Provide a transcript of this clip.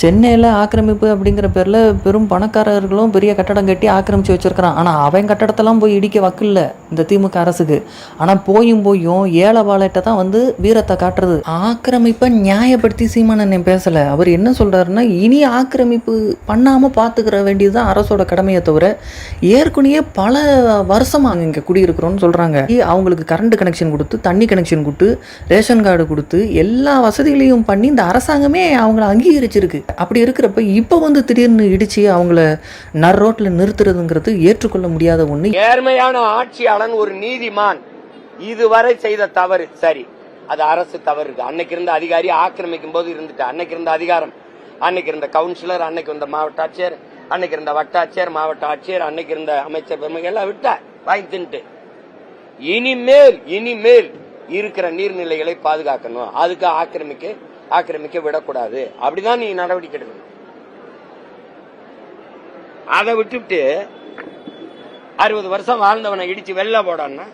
சென்னையில் ஆக்கிரமிப்பு அப்படிங்கிற பேரில் பெரும் பணக்காரர்களும் பெரிய கட்டடம் கட்டி ஆக்கிரமிச்சு வச்சிருக்கிறான். ஆனால் அவன் கட்டடத்தெல்லாம் போய் இடிக்க வக்கில்ல இந்த திமுக அரசுக்கு. ஆனால் போயும் போயும் ஏழை வாழைட்ட தான் வந்து வீரத்தை காட்டுறது. ஆக்கிரமிப்பை நியாயப்படுத்தி சீமானன் பேசலை. அவர் என்ன சொல்கிறாருன்னா இனி ஆக்கிரமிப்பு பண்ணாமல் பார்த்துக்கிற வேண்டியது தான் அரசோட கடமையை தவிர ஏற்கனவே பல வருஷமாக இங்கே குடியிருக்கிறோன்னு சொல்கிறாங்க அவங்களுக்கு கரண்ட் கனெக்ஷன் கொடுத்து தண்ணி கனெக்ஷன் கொடுத்து ரேஷன் கார்டு கொடுத்து எல்லா வசதிகளையும் பண்ணி இந்த அரசாங்கமே அவங்கள அங்கீகரிச்சிருக்கு. அப்படி இருக்கிறப்ப இப்போ வந்து திடீர்னு இடிச்சு அவங்கள நர் ரோட்டில் நிறுத்துறதுங்கிறது ஏற்றுக்கொள்ள முடியாத ஒன்று நேர்மையான ஆட்சியாளன் ஒரு நீதிமான். இதுவரை செய்த தவறு. சரி. அது அரசு தவறு இருக்கு. அன்னைக்கு இருந்த அதிகாரி ஆக்கிரமிக்கும் போது இருந்துட்டு. அன்னைக்கு இருந்த அதிகாரம். அன்னைக்கு இருந்த கவுன்சிலர் அன்னைக்கு இருந்த மாவட்ட ஆட்சியர் அன்னைக்கு இருந்த வட்டாட்சியர் மாவட்ட ஆட்சியர் அன்னைக்கு இருந்த அமைச்சர் பெருமை எல்லாம் விட்ட வாங்கி தின்ட்டு இனிமேல் இனிமேல் இருக்கிற நீர்நிலைகளை பாதுகாக்கணும். அதுக்கு ஆக்கிரமிக்க ஆக்கிரமிக்க விடக்கூடாது. அப்படிதான் நீ நடவடிக்கை எடுக்கணும். அதை விட்டுவிட்டு அறுபது வருஷம் வாழ்ந்தவனை இடிச்சு வெளில போடான்னா